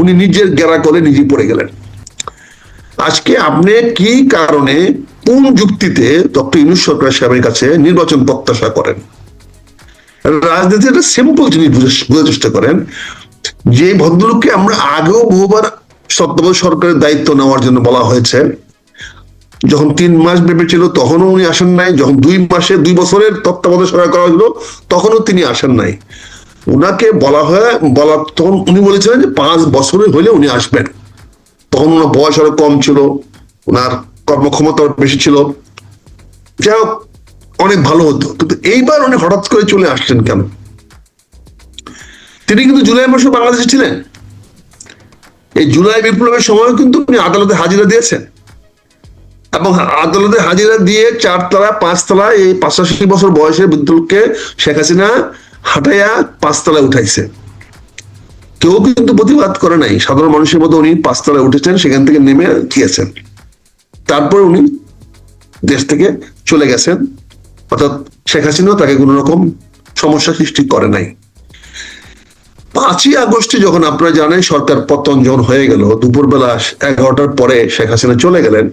উনি নিজের গেরা করে নিজে পড়ে গেলেন। আজকে আপনি কি কারণে কোন যুক্তিতে ডক্টর ইউনুস সরকার সাহেবের কাছে নির্বাচন প্রত্যাশা করেন? রাজনীতি একটা সিম্পল জিনিস বোঝার চেষ্টা করেন, যে ভদ্রলোককে আমরা আগেও বহুবার তত্ত্বাবধায়ক সরকারের দায়িত্ব নেওয়ার জন্য বলা হয়েছে, যখন তিন মাস ভেবেছিল তখনও উনি আসেন নাই, যখন দুই মাসে, দুই বছরের তত্ত্বাবধায়ক সরকার করা হলো তখনও তিনি আসেন নাই। উনাকে বলা হয়, বলা তখন উনি বলেছিলেন যে পাঁচ বছরে হলে উনি আসবেন। তখন ওনার বয়স আরও কম ছিল ওনার কর্মক্ষমতা বেশি ছিল। যাই হোক, অনেক ভালো হতো। কিন্তু এইবার উনি হঠাৎ করে চলে আসছেন কেন? তিনি কিন্তু জুলাই মাসে বাংলাদেশে ছিলেন। এই জুলাই, বিপ্লবের সময় কিন্তু উনি আদালতে হাজিরা দিয়েছেন। এবং আদালতে হাজিরা দিয়ে চারতলা, পাঁচতলা, এই পাঁচাশি বছর বয়সের বিদ্যুৎকে শেখ হাসিনা হাঁটাইয়া পাঁচতলায় উঠাইছে। কেউ কিন্তু প্রতিবাদ করে নাই। সাধারণ মানুষের মতো উনি পাঁচতলায় উঠেছেন, সেখান থেকে নেমে গিয়েছেন। তারপর উনি দেশ থেকে চলে গেছেন। অর্থাৎ শেখ হাসিনাও তাকে কোনো রকম সমস্যা সৃষ্টি করে নাই। পাঁচই আগস্টে যখন আপনারা জানেন সরকার পতন যখন হয়ে গেল, দুপুরবেলা এগারোটার পরে শেখ হাসিনা চলে গেলেন,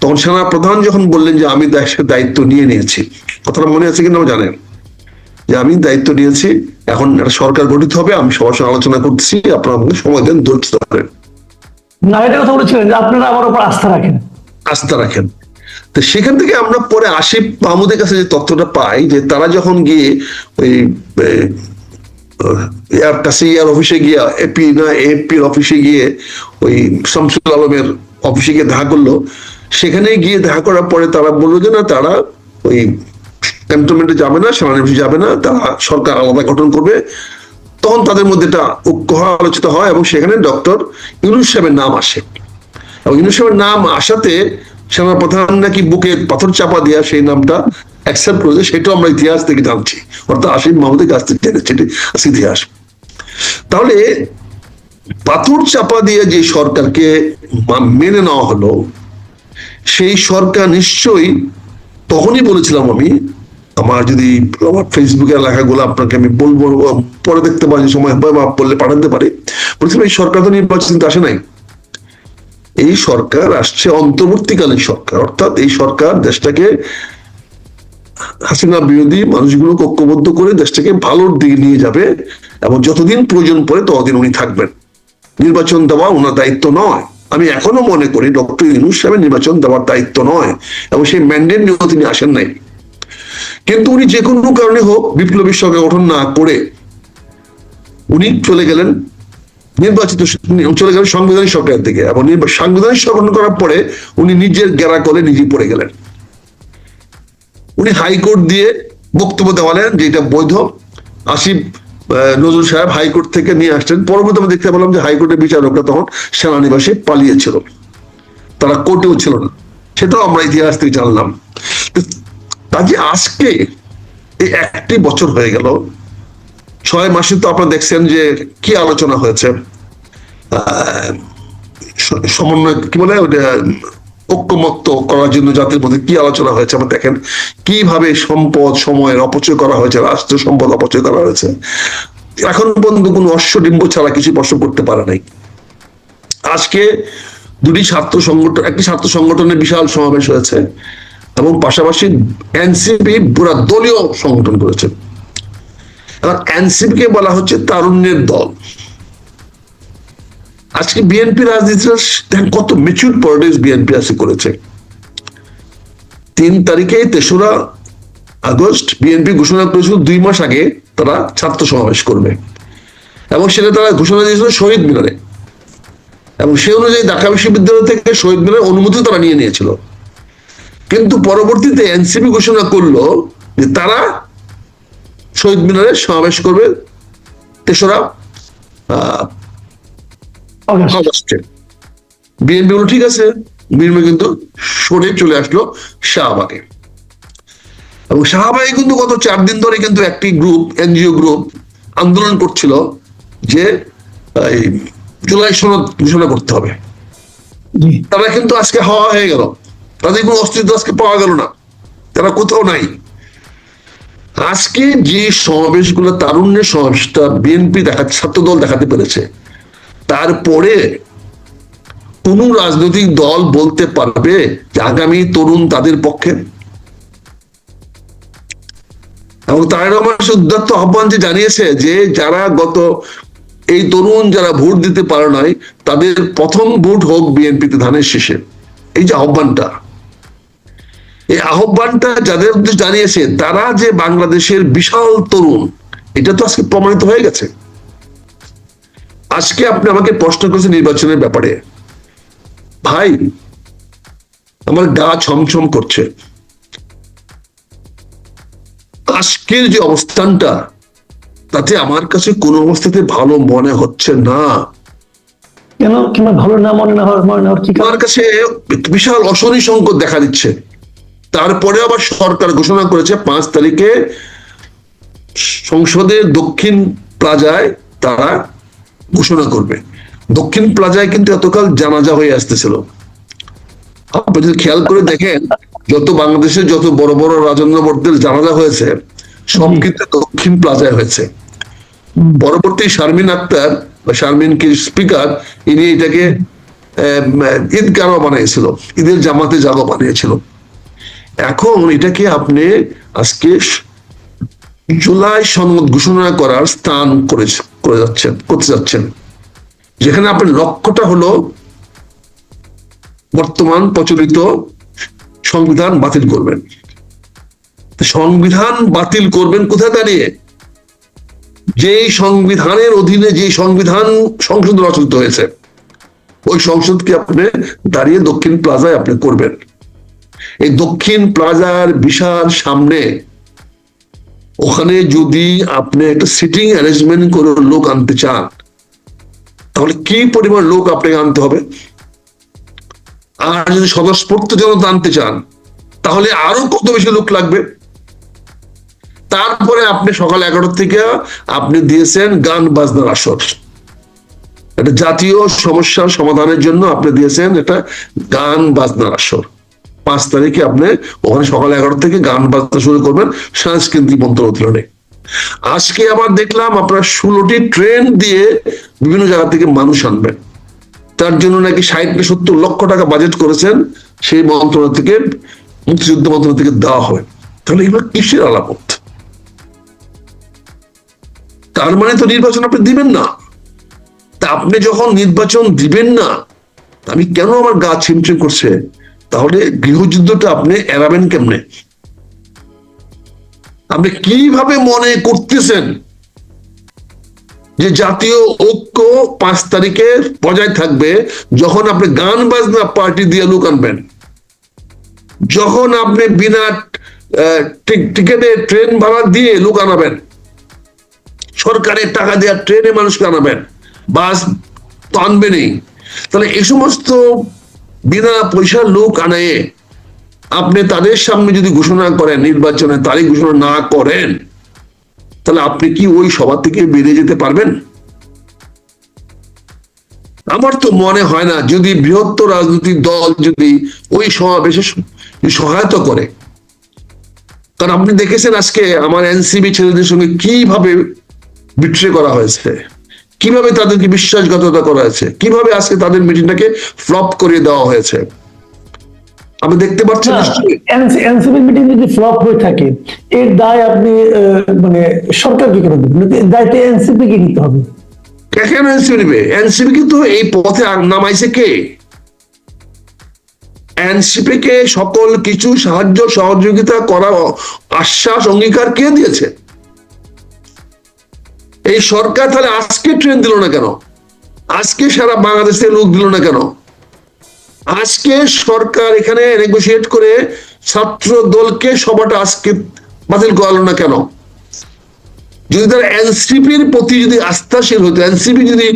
তখন সেনা প্রধান যখন বললেন যে আমি দেশের দায়িত্ব নিয়ে নিয়েছি, কথাটা মনে আছে কিনা জানেন? যে আমি দায়িত্ব নিয়েছি এখন একটা সরকার গঠিত হবে আমি সবার সঙ্গে আলোচনা করতেছি আপনারা আমাকে সময় দেন ধৈর্য ধরেন। না এটা কথা বলেছিলেন যে আপনারা আমার উপর আস্থা রাখেন। আস্থা রাখেন। তো সেখান থেকে আমরা পরে আসিফ মাহমুদের কাছে যে তথ্যটা পাই যে তারা যখন গিয়ে ওই এয়ার কাছে এয়ার অফিসে গিয়ে এপি না এপির অফিসে গিয়ে ওই শামসুল আলমের অফিসে গিয়ে দেখা করল সেখানে গিয়ে দেখা করার পরে তারা বলল যে না তারা ওই ক্যান্টনমেন্টে যাবে না, সেনানিবাসে যাবে না, তারা সরকার আলাদা গঠন করবে। তখন তাদের মধ্যে একটা ঐক্য আলোচিত হয় এবং সেখানে ডক্টর ইউনুস সাহেবের নাম আসে। এবং ইউনুস সাহেবের নাম আসাতে সেনা প্রধান নাকি বুকে পাথর চাপা দেওয়া সেই নামটা অ্যাকসেপ্ট করেছে, সেটাও আমরা ইতিহাস থেকে জানছি। অর্থাৎ আসিফ মাহমুদের কাছ থেকে জেনেছি ইতিহাস। তাহলে পাথর চাপা দিয়ে যে সরকারকে মেনে নেওয়া হলো, সেই সরকার নিশ্চয়ই তখনই বলেছিলাম আমি আমার যদি আমার ফেসবুকের লেখাগুলো আপনাকে আমি বলব, পরে দেখতে পারি, সময় হবে বা বললে পাঠাতে পারি। বলছিলাম এই সরকার তো নির্বাচন তো আসে নাই। এই সরকার আসছে অন্তর্বর্তীকালীন সরকার, অর্থাৎ এই সরকার দেশটাকে হাসিনা বিরোধী মানুষগুলোকে ঐক্যবদ্ধ করে দেশটাকে ভালোর দিকে নিয়ে যাবে, এবং যতদিন প্রয়োজন পড়ে ততদিন উনি থাকবেন। নির্বাচন দেওয়া ওনার দায়িত্ব নয়। আমি এখনও মনে করি, ডক্টর ইউনুস সাহেবের নির্বাচন দেওয়ার দায়িত্ব নয়, এবং সেই ম্যান্ডেট নিয়েও তিনি আসেন নাই। কিন্তু উনি যে কোনো কারণে হোক বিপ্লবী সরকার গঠন না করে উনি চলে গেলেন নির্বাচিত চলে গেলেন সাংবিধানিক সরকারের দিকে। এবং সাংবিধানিক সরকার করার পরে উনি নিজের গেরা করে নিজে পড়ে গেলেন। উনি হাইকোর্ট দিয়ে বক্তব্য দেওয়ালেন যে এটা বৈধ। আসিফ নজরুল সাহেব হাইকোর্ট থেকে নিয়ে আসছেন। পরবর্তী আমরা দেখতে পেলাম যে হাইকোর্টের বিচারকরা তখন সেনানিবাসে পালিয়েছিল। তারা কোর্টেও ছিল না। সেটাও আমরা ইতিহাস থেকে জানলাম। কাজে আজকে এই একটি বছর হয়ে গেল। ছয় মাসে তো আপনারা দেখছেন যে কি আলোচনা হয়েছে। সমন্বয়, কি বলে ঐক্যমত্য করার জন্য জাতির মধ্যে কি আলোচনা হয়েছে আমরা দেখেন। কীভাবে সম্পদ, সময়ের অপচয় করা হয়েছে, রাষ্ট্র সম্পদ অপচয় করা হয়েছে। এখন পর্যন্ত কোনো অশ্বডিম্ব ছাড়া কিছু প্রশ্ন করতে পারে নাই। আজকে দুটি ছাত্র সংগঠন, একটি ছাত্র সংগঠনের বিশাল সমাবেশ হয়েছে। এবং পাশাপাশি এনসিপি পুরা দলীয় সংগঠন করেছে। এবার এনসিপি কে বলা হচ্ছে তারুণ্যের দল। আজকে বিএনপি রাজনীতিটা দেখেন কত মেচুর পলিটিক্স বিএনপি আজকে করেছে। তিন তারিখে তেসরা আগস্ট বিএনপি ঘোষণা করেছিল দুই মাস আগে তারা ছাত্র সমাবেশ করবে। এবং সেটা তারা ঘোষণা দিয়েছিল শহীদ মিনারে। এবং সে অনুযায়ী ঢাকা বিশ্ববিদ্যালয় থেকে শহীদ মিনারের অনুমতি তারা নিয়ে নিয়েছিল। কিন্তু পরবর্তীতে এনসিপি ঘোষণা করল যে তারা শহীদ মিনারে সমাবেশ করবে তেসরা অগাস্ট। বিএনপি বলো ঠিক আছে। বিএনপি কিন্তু সরে চলে আসলো শাহবাগে। এবং শাহবাগে কিন্তু গত চার দিন ধরে কিন্তু একটি গ্রুপ এনজিও গ্রুপ আন্দোলন করছিল যে এই জুলাই সনদ ঘোষণা করতে হবে। তারা কিন্তু আজকে হাওয়া হয়ে গেল। তাদের কোনো অস্তিত্ব আজকে পাওয়া গেল না। তারা কোথাও নাই। আজকে যে সমাবেশগুলো তারুণ্যের সমাবেশটা বিএনপি দেখা ছাত্র দল দেখাতে পেরেছে। তারপরে কোন রাজনৈতিক দল বলতে পারবে যে আগামী তরুণ তাদের পক্ষে? এবং তারেক রহমান উদ্যত্ত আহ্বান যে জানিয়েছে যে যারা গত এই তরুণ যারা ভোট দিতে পারে নাই, তাদের প্রথম ভোট হোক বিএনপিতে ধানের শেষে। এই যে আহ্বানটা। এই আহ্বানটা যাদের উদ্দেশ্যে জানিয়েছে তারা যে বাংলাদেশের বিশাল তরুণ এটা তো আজকে প্রমাণিত হয়ে গেছে। আজকে আপনি আমাকে প্রশ্ন করেছেন নির্বাচনের ব্যাপারে। ভাই আমার গা ছমছম করছে। আজকের যে অবস্থানটা তাতে আমার কাছে কোনো অবস্থাতে ভালো মনে হচ্ছে না। কেন? কিংবা ভালো না মনে না হওয়ার মনে হওয়ার কি? আমার কাছে বিশাল অশনি সংকট দেখা দিচ্ছে। তারপরে আবার সরকার ঘোষণা করেছে পাঁচ তারিখে সংসদের দক্ষিণ প্লাজায় তারা ঘোষণা করবে। দক্ষিণ প্লাজায় কিন্তু এতকাল জানাজা হয়ে আসতেছিল। আপনি যদি খেয়াল করে দেখেন যত বাংলাদেশের যত বড় বড় রাজন্যবর্দের জানাজা হয়েছে সব কিন্তু দক্ষিণ প্লাজায় হয়েছে। পরবর্তী শারমিন আক্তার বা শারমিন কি স্পিকার ইনি এটাকে ঈদগাহ বানিয়েছিল। ঈদের জামাতে জাগো বানিয়েছিল। এখন এটাকে আপনি আজকে জুলাই সনদ ঘোষণা করার স্থান করে করে যাচ্ছেন, করতে যাচ্ছেন। যেখানে আপনার লক্ষ্যটা হলো বর্তমান প্রচলিত সংবিধান বাতিল করবেন। সংবিধান বাতিল করবেন কোথায় দাঁড়িয়ে? যে সংবিধানের অধীনে যে সংবিধান সংসদ রচিত হয়েছে, ওই সংসদকে আপনি দাঁড়িয়ে দক্ষিণ প্লাজায় আপনি করবেন। এই দক্ষিণ প্লাজার বিশাল সামনে, ওখানে যদি আপনি একটা সিটিং অ্যারেঞ্জমেন্ট করে লোক আনতে চান, তাহলে কি পরিমাণ লোক আপনাকে আনতে হবে? আর যদি স্বতঃস্ফূর্ত জনতা আনতে চান, তাহলে আরও কত বেশি লোক লাগবে? তারপরে আপনি সকাল এগারো থেকে আপনি দিয়েছেন গান বাজনার আসর। একটা জাতীয় সমস্যার সমাধানের জন্য আপনি দিয়েছেন এটা গান বাজনার আসর। পাঁচ তারিখে আপনি ওখানে সকাল এগারো থেকে গান বাজনা শুরু করবেন সাংস্কৃতিক মন্ত্রণালয়ে। আজকে আবার দেখলাম আপনার ষোলোটি ট্রেন দিয়ে বিভিন্ন জায়গা থেকে মানুষ আনবেন তার জন্য নাকি ষাট সত্তর লক্ষ টাকা বাজেট করেছেন সেই মন্ত্রণালয় থেকে, মুক্তিযুদ্ধ মন্ত্রণালয় থেকে দেওয়া হয় তাহলে এগুলো কিসের আলাপত তার মানে তো নির্বাচন আপনি দিবেন না। তা আপনি যখন নির্বাচন দিবেন না আমি কেন আমার গা ছিমছিম করছে? তাহলে গৃহযুদ্ধটা আপনি এড়াবেন কেমনে? আপনি কীভাবে মনে করতেছেন যে জাতীয় ঐক্য পাঁচ তারিখে বজায় থাকবে যখন আপনি গান বাজনা পার্টি দিয়ে লোক আনবেন? যখন আপনি বিনা টিকেটে ট্রেন ভাড়া দিয়ে লোক আনাবেন? সরকারের টাকা দেওয়া ট্রেনে মানুষকে আনাবেন? বাস তো আনবেনই। তাহলে এই সমস্ত বিনা পয়সার লোক আনায়ে আপনি তাদের সামনে যদি ঘোষণা করেন, নির্বাচনের তারিখ ঘোষণা না করেন, তাহলে আপনি কি ওই সভা থেকে বেরিয়ে যেতে পারবেন? আমার তো মনে হয় না, যদি বৃহত্তর রাজনৈতিক দল যদি ওই সমাবেশে সহায়তা করে। কারণ আপনি দেখেছেন আজকে আমার এনসিবি ছেলেদের সঙ্গে কীভাবে বিট্রে করা হয়েছে। কীভাবে তাদেরকে বিশ্বাসঘাতকতা করা হয়েছে? কীভাবে আজকে তাদের মিটিংটাকে ফ্লপ করে দেওয়া হয়েছে? আপনি দেখতে পাচ্ছেন এনসিপি মিটিং যদি ফ্লপ হয়ে থাকে এর দায় আপনি মানে সরকারকে কেন দেবেন? দায়িত্ব এনসিপি কে নিতে হবে কেন এনসিপি নেবে এনসিপি কিন্তু এই পথে নামাইছে কে? এনসিপি কে সকল কিছু সাহায্য সহযোগিতা করার আশ্বাস অঙ্গীকার কে দিয়েছে? এই সরকার তাহলে আজকে ট্রেন দিল না কেন? আজকে সারা বাংলাদেশের লোক দিল না কেন? আজকে সরকার এখানে নেগোসিয়েট করে ছাত্র দলকে সভাটা আজকে বাতিল করালো না কেন? যদি তারা এনসিপির প্রতি যদি আস্থাশীল হতো এনসিপি যদি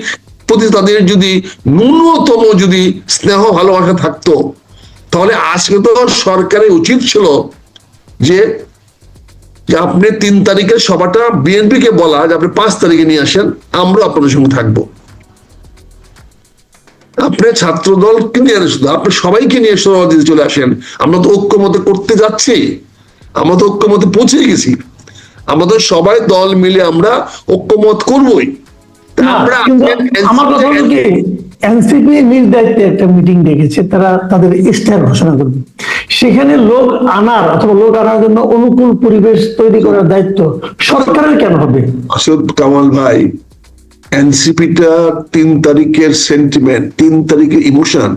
প্রতি তাদের যদি ন্যূনতম যদি স্নেহ ভালোবাসা থাকতো, তাহলে আজকে তো সরকারের উচিত ছিল যে যে আপনি তিন তারিখের সভাটা বিএনপি কে বলা যে আপনি পাঁচ তারিখে নিয়ে আসেন আমরা আপনাদের সঙ্গে থাকব। আপনি ছাত্র দলকে নিয়ে শুধু? আপনি সবাইকে নিয়ে সভাপতি চলে আসেন। আমরা তো ঐক্যমতে করতে যাচ্ছি। আমরা তো ঐক্যমতে পৌঁছে গেছি। আমাদের সবাই দল মিলে আমরা ঐক্যমত করবই। আমরা আমার কথা কি? এনসিপি নিজ দায়িত্বে একটা মিটিং ডেকেছে, তারা তাদের ঘোষণা করবে। সেখানে লোক আনার অথবা লোক আনার জন্য অনুকূল পরিবেশ তৈরি করার দায়িত্ব সরকারের কেন হবে? কামাল ভাই, এনসিপিটা তিন তারিখের সেন্টিমেন্ট তিন তারিখের emotion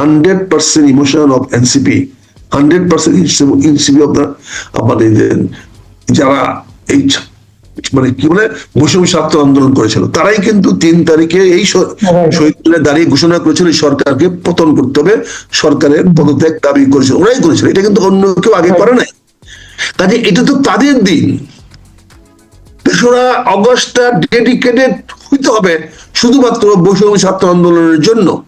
hundred percent emotion of NCP hundred percent NCP of আমাদের যারা এই মানে কি বলে বৈষম্য ছাত্র আন্দোলন করেছিল। তারাই কিন্তু তিন তারিখে এই স- শহীদ দাঁড়িয়ে ঘোষণা করেছিল সরকারকে পতন করতে হবে সরকারের পদত্যাগ দাবি করেছিল ওরাই করেছিল। এটা কিন্তু অন্য কেউ আগে করে নাই। কাজে এটা তো তাদের দিন। তেসরা অগস্টটা ডেডিকেটেড হইতে হবে শুধুমাত্র বৈষম্য ছাত্র আন্দোলনের জন্য।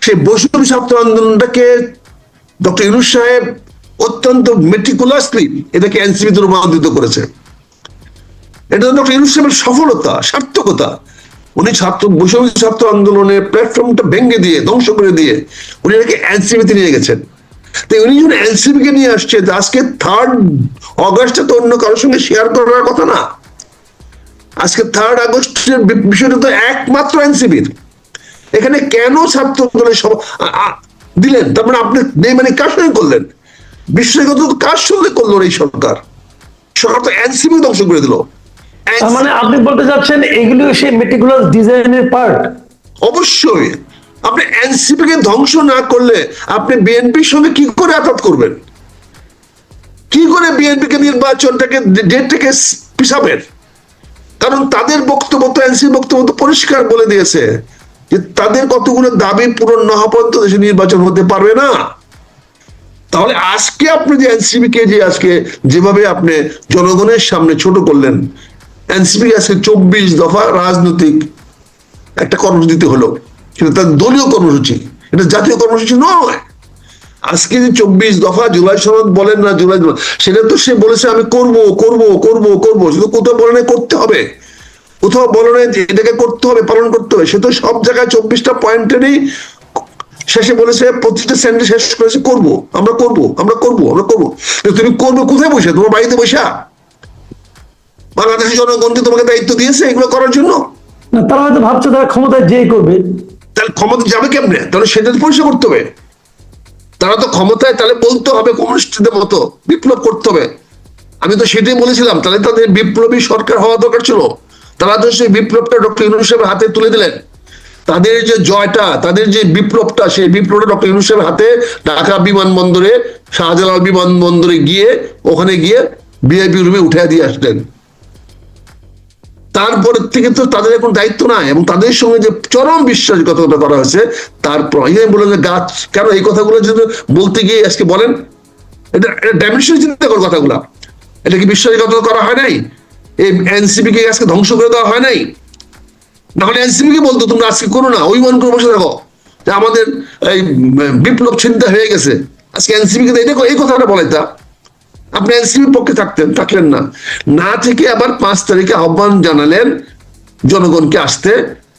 সেই বৈষম্য ছাত্র আন্দোলনটাকে ডক্টর ইউনুস সাহেব অত্যন্ত মেটিকুলাসলি এটাকে এনসিপিতে রূপান্তরিত করেছে। এটা ডক্টর ইউনুস সাহেবের সফলতা, সার্থকতা। উনি ছাত্র, বৈষম্য ছাত্র আন্দোলনের প্ল্যাটফর্মটা ভেঙে দিয়ে, ধ্বংস করে দিয়ে উনি এটাকে এনসিপিতে নিয়ে গেছেন। তো উনি যখন এনসিপি কে নিয়ে আসছে আজকে থার্ড তো অন্য কারোর সঙ্গে শেয়ার করার কথা না। আজকে থার্ড আগস্টের বিষয়টা তো একমাত্র এনসিপির এখানে কেন ছাত্র দলের সব আ- আ- দিলেন? তার মানে আপনি নেই মানে কার সঙ্গে করলেন? বিশ্বগত কার সঙ্গে করল এই সরকার? সরকার তো এনসিপি ধ্বংস করে দিল। তার মানে আপনি বলতে চাচ্ছেন এগুলো সেই মেটিকুলাস ডিজাইনের পার্ট অবশ্যই। আপনি এনসিপি কে ধ্বংস না করলে আপনি বিএনপির সঙ্গে কি করে আঘাত করবেন? কি করে বিএনপি কে নির্বাচনটাকে ডেটটাকে পিছাবেন কারণ তাদের বক্তব্য তো এনসিপি বক্তব্য তো পরিষ্কার বলে দিয়েছে যে তাদের কতগুলো দাবি পূরণ না হওয়া পর্যন্ত দেশে নির্বাচন হতে পারবে না। তাহলে আজকে আপনি যে এনসিপি কে যে আজকে যেভাবে আপনি জনগণের সামনে ছোট করলেন এনসিপি আজকে চব্বিশ দফা রাজনৈতিক একটা কর্মসূচিতে হলো। কিন্তু তার দলীয় কর্মসূচি। এটা জাতীয় কর্মসূচি নয়। আজকে যে চব্বিশ দফা জুলাই সনদ বলেন না জুলাই সেটা তো সে বলেছে, আমি করব করব করব করব। শুধু কোথাও বলে নাই, করতে হবে। কোথাও বলে নাই যে এটাকে করতে হবে, পালন করতে হবে। সে তো সব জায়গায় চব্বিশটা পয়েন্টেরই শেষে বলেছে, প্রতিটা সেন্টে শেষ করেছে, করব, আমরা করব আমরা করব আমরা করব। কিন্তু তুমি করবে কোথায় বসে? তোমার বাড়িতে বসা? বাংলাদেশের জনগণকে তোমাকে দায়িত্ব দিয়েছে এগুলো করার জন্য? না তারা হয়তো ভাবছে তারা ক্ষমতায় যেই করবে। তাহলে ক্ষমতা যাবে কেমনে? তাহলে সেটা তো পরিষ্কার করতে হবে। তারা তো ক্ষমতায় তাহলে বলতে হবে কমিউনিস্টদের মতো বিপ্লব করতে হবে। আমি তো সেটাই বলেছিলাম তাহলে তাদের বিপ্লবী সরকার হওয়া দরকার ছিল। তারা তো সেই বিপ্লবটা ডক্টর ইউনুস সাহেবের হাতে তুলে দিলেন। তাদের যে জয়টা তাদের যে বিপ্লবটা সেই বিপ্লবটা ডক্টর ইউনুস সাহেবের হাতে ঢাকা বিমানবন্দরে শাহজালাল বিমানবন্দরে গিয়ে ওখানে গিয়ে ভিআইপি রুমে উঠে দিয়ে আসলেন। তারপর থেকে তো তাদের এখন দায়িত্ব নাই এবং তাদের সঙ্গে যে চরম বিশ্বাসঘাতকতা করা হয়েছে তারপর যে বললেন যে গাছ, কেন এই কথাগুলো যদি বলতে গিয়ে আজকে বলেন? এটা ডাইমেনশন চিন্তা করো কথাগুলা। এটা কি বিশ্বাসঘাতকতা করা হয় নাই? এই এনসিপি কে আজকে ধ্বংস করে দেওয়া হয় নাই? নাহলে এনসিপি কে বলতো, তোমরা আজকে করো না ওই মন করে বসে থাকো। যে আমাদের এই বিপ্লব চিন্তা হয়ে গেছে। আজকে এনসিপি কে এটা এই কথাটা বলাইতা। আপনি এনসিপির পক্ষে থাকতেন, থাকলেন না। না থেকে আবার পাঁচ তারিখে আহ্বান জানালেন জনগণকে আসতে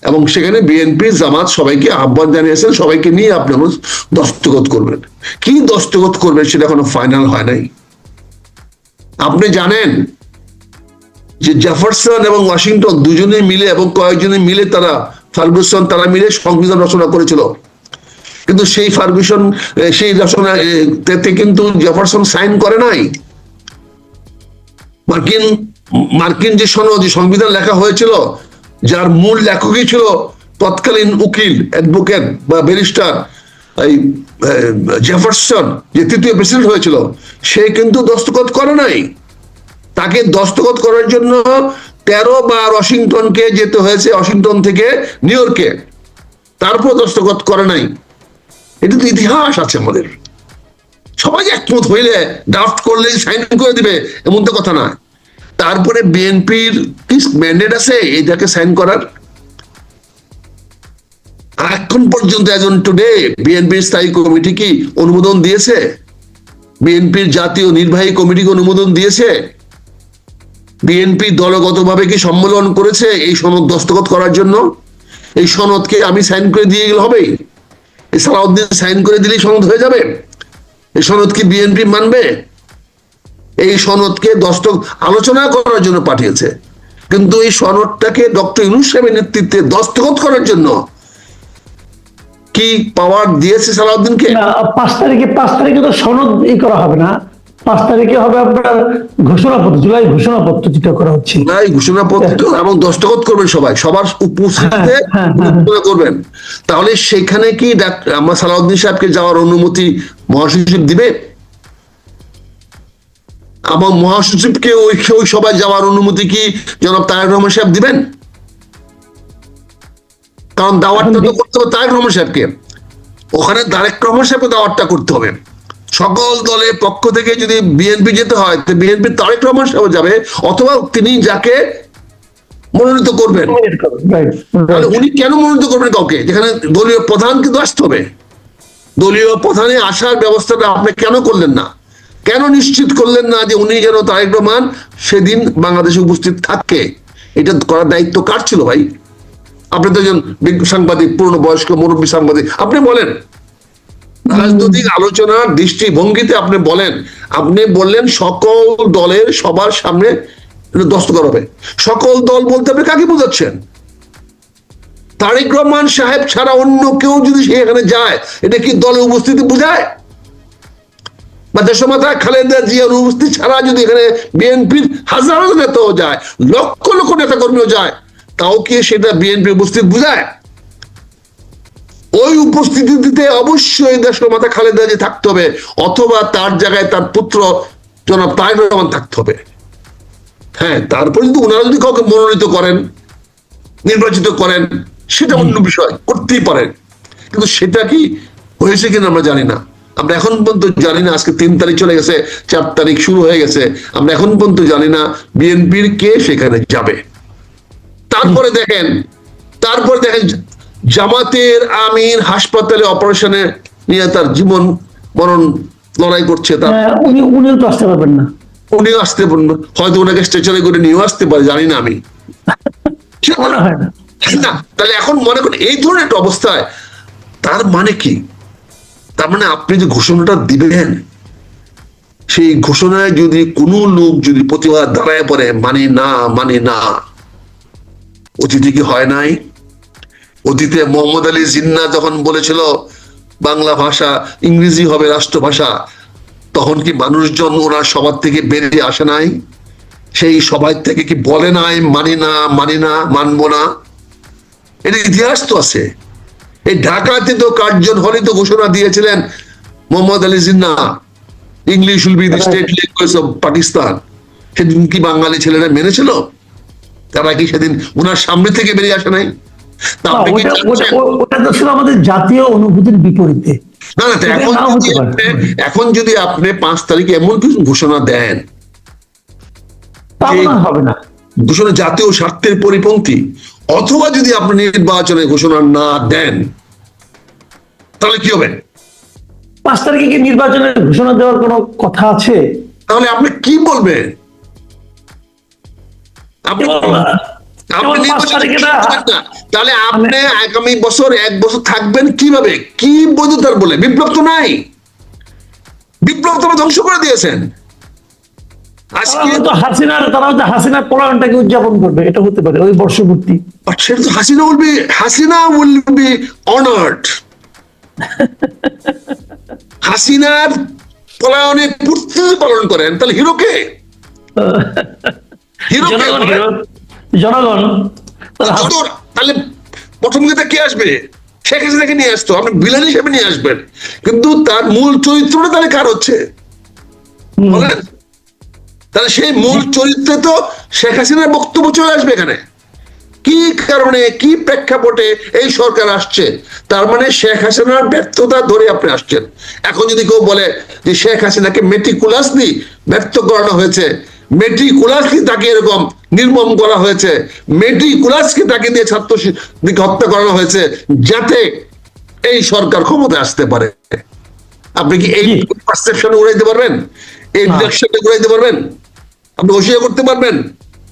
এবং সেখানে বিএনপি, জামাত সবাইকে আহ্বান জানিয়েছেন, সবাইকে নিয়ে আপনি এখন দস্তখত করবেন। কি দস্তখত করবেন সেটা এখনও ফাইনাল হয় নাই। আপনি জানেন যে জেফারসন এবং ওয়াশিংটন দুজনে মিলে এবং কয়েকজনে মিলে তারা ফার্গুসন তারা মিলে সংবিধান রচনা করেছিল। কিন্তু সেই ফার্গুসন সেই রচনা কিন্তু জেফারসন সাইন করে নাই। মার্কিন মার্কিন যে সনদ সংবিধান লেখা হয়েছিল, যার মূল লেখকই ছিল তৎকালীন উকিল অ্যাডভোকেট বা ব্যারিস্টার এই জেফারসন যে তৃতীয় প্রেসিডেন্ট হয়েছিল, সে কিন্তু দস্তখত করে নাই। তাকে দস্তখত করার জন্য তেরো বার ওয়াশিংটনকে যেতে হয়েছে, ওয়াশিংটন থেকে নিউ ইয়র্কে। তারপর দস্তখত করে নাই। এটা তো ইতিহাস আছে আমাদের। সবাই একমত হইলে ড্রাফট করলে সাইন করে দিবে, এমন তো কথা না। তারপরে বিএনপির কি ম্যান্ডেট আছে এটাকে সাইন করার? আর এখন পর্যন্ত একজন টুডে বিএনপির স্থায়ী কমিটি কি অনুমোদন দিয়েছে? বিএনপির জাতীয় নির্বাহী কমিটিকে অনুমোদন দিয়েছে? বিএনপি দলগতভাবে কি সম্মেলন করেছে এই সনদ দস্তখত করার জন্য? এই সনদকে আমি সাইন করে দিয়ে গেলে হবে? এই সালাউদ্দিন সাইন করে দিলেই সনদ হয়ে যাবে? এই সনদ কি বিএনপি মানবে? এই সনদকে দস্তক আলোচনা করার জন্য পাঠিয়েছে। কিন্তু এই সনদটাকে ডক্টর ইউনুস সাহেবের নেতৃত্বে দস্তখত করার জন্য কি পাওয়ার দিয়েছে সালাউদ্দিনকে? পাঁচ তারিখে পাঁচ তারিখে তো সনদ ই করা হবে না। পাঁচ তারিখে হবে আপনার ঘোষণাপত্র জুলাই ঘোষণাপত্র যেটা করা হচ্ছে। ঘোষণাপত্র এবং দস্তখত করবেন সবাই সবার উপস্থিতিতে হ্যাঁ, হ্যাঁ, হ্যাঁ। করবেন। তাহলে সেখানে কি আমার সালাউদ্দিন সাহেবকে যাওয়ার অনুমতি মহাসচিব দিবে? আমার মহাসচিবকে ওই ওই সবাই যাওয়ার অনুমতি কি জনাব তারেক রহমান সাহেব দিবেন? কারণ দাওয়াতটা তো করতে হবে তারেক রহমান সাহেবকে। ওখানে তারেক রহমান সাহেবকে দাওয়াতটা করতে হবে। সকল দলের পক্ষ থেকে যদি বিএনপি যেতে হয় তো বিএনপি তারেক রহমান সাহেব যাবে অথবা তিনি যাকে মনোনীত করবেন. উনি কেন মনোনীত করবেন কাউকে? যেখানে দলীয় প্রধান কিন্তু আসতে হবে। দলীয় প্রধানে আসার ব্যবস্থাটা আপনি কেন করলেন না? কেন নিশ্চিত করলেন না যে উনি যেন তারেক রহমান সেদিন বাংলাদেশে উপস্থিত থাকে? এটা করার দায়িত্ব কার ছিল ভাই? আপনি তো একজন সাংবাদিক পূর্ণ বয়স্ক মুরব্বী সাংবাদিক। আপনি বলেন। রাজনৈতিক আলোচনার দৃষ্টিভঙ্গিতে আপনি বলেন, আপনি বললেন সকল দলের সবার সামনে দস্তকর হবে। সকল দল বলতে আপনি কাকে বোঝাচ্ছেন? তারেক রহমান সাহেব ছাড়া অন্য কেউ যদি সেখানে যায়, এটা কি দলের উপস্থিতি বোঝায়? বা দেশমাতা খালেদা জিয়ার উপস্থিতি ছাড়া যদি এখানে বিএনপির হাজারো নেতাও যায়, লক্ষ লক্ষ নেতা কর্মীও যায়, তাও কি সেটা বিএনপি উপস্থিত বোঝায়? ওই উপস্থিতিতে অবশ্যই দেশমাতা খালেদা জি থাকতে হবে অথবা তার জায়গায় তার পুত্র জনাব তারেক রহমান থাকতে হবে। হ্যাঁ তারপরে যদি ওনারা যদি কাউকে মনোনীত করেন নির্বাচিত করেন সেটা অন্য বিষয় করতেই পারেন। কিন্তু সেটা কি হয়েছে কিনা আমরা জানি না। আমরা এখন পর্যন্ত জানি না আজকে তিন তারিখ চলে গেছে চার তারিখ শুরু হয়ে গেছে। আমরা এখন পর্যন্ত জানি না বিএনপির কে সেখানে যাবে। তারপরে দেখেন তারপরে দেখেন জামাতের আমির হাসপাতালে অপারেশনে নিয়ে তার জীবন মরণ লড়াই করছে তার। হ্যাঁ, উনি উনিও তো আসতে পারবেন না। উনিও আসতে পারেন হয়তো ওনাকে স্ট্রেচারে করে নিয়েও আসতে পারে জানি না আমি। না। না তাহলে এখন মনে করেন এই ধরনের একটা অবস্থায় তার মানে কি? তার মানে আপনি যে ঘোষণাটা দিবেন সেই ঘোষণায় যদি কোনো লোক যদি প্রতিবাদ দাঁড়ায় পড়ে মানে না মানে না অতীতে কি হয় নাই? অতীতে মোহাম্মদ আলী জিন্না যখন বলেছিল, বাংলা ভাষা ইংরেজি হবে রাষ্ট্রভাষা তখন কি মানুষজন ওনার সবার থেকে বেরিয়ে আসে নাই? সেই সবাই থেকে কি বলে নাই, মানি না মানি না, মানবো না এটা ইতিহাস তো আছে। এই ঢাকাতে তো কার্জন হলে তো ঘোষণা দিয়েছিলেন Mohammad Ali Jinnah English will be the state language of Pakistan সেদিন কি বাঙালি ছেলেরা মেনেছিল? তারা কি সেদিন ওনার সামনে থেকে বেরিয়ে আসে নাই? ওটা ওটা চাচ্ছেন? ও- ওটা তো ছিল আমাদের জাতীয় অনুভূতির বিপরীতে। না না এখন যদি আপনি- এখন যদি আপনি পাঁচ তারিখে এমন কিছু ঘোষণা দেন হবে না। ঘোষণা জাতীয় স্বার্থের পরিপন্থী অথবা যদি আপনি নির্বাচনে ঘোষণা না দেন তাহলে কি হবে? পাঁচ তারিখে কি নির্বাচনের ঘোষণা দেওয়ার কোনো কথা আছে? তাহলে আপনি কি বলবেন? আপনি তাহলে আপনি আগামী বছর এক বছর থাকবেন কীভাবে? কি বৈধতার বলে? বিপ্লব তো নাই। বিপ্লব তো ধ্বংস করে দিয়েছেন। হাসিনার তারা হয়তো হাসিনার পলায়নটাকে উদযাপন করবে এটা হতে পারে ওই বর্ষপূর্তি। সেটা তো Hasina will be Hasina will be honoured হাসিনার পলায়নে পূর্তি পালন করেন তাহলে হিরোকে? হিরোকে? জনগণ তাহলে প্রথম কথা কে আসবে? শেখ হাসিনাকে নিয়ে আসতো আপনি ভিলেন হিসেবে নিয়ে আসবেন। কিন্তু তার মূল চরিত্রটা তাহলে কার হচ্ছে? বলেন। তাহলে সেই মূল চরিত্রে তো শেখ হাসিনার বক্তব্য চলে আসবে এখানে। কি কারণে কি প্রেক্ষাপটে এই সরকার আসছে? তার মানে শেখ হাসিনার ব্যর্থতা ধরে আপনি আসছেন। এখন যদি কেউ বলে যে শেখ হাসিনাকে মেটিকুলাসলি ব্যর্থ করানো হয়েছে মেটিকুলাসলি তাকে এরকম নির্মম করা হয়েছে। মেটিকুলাসকে তাকে দিয়ে ছাত্র হত্যা করানো হয়েছে যাতে এই সরকার ক্ষমতায় আসতে পারে। আপনি কি এই। পারসেপশন উড়াইতে পারবেন? এই না। ডিরেকশনটা উড়াইতে পারবেন? আপনি ওসিয়া করতে পারবেন?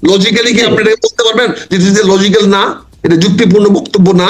লজিক্যালি কি আপনি এটা বলতে পারবেন? যে লজিক্যাল না এটা যুক্তিপূর্ণ বক্তব্য না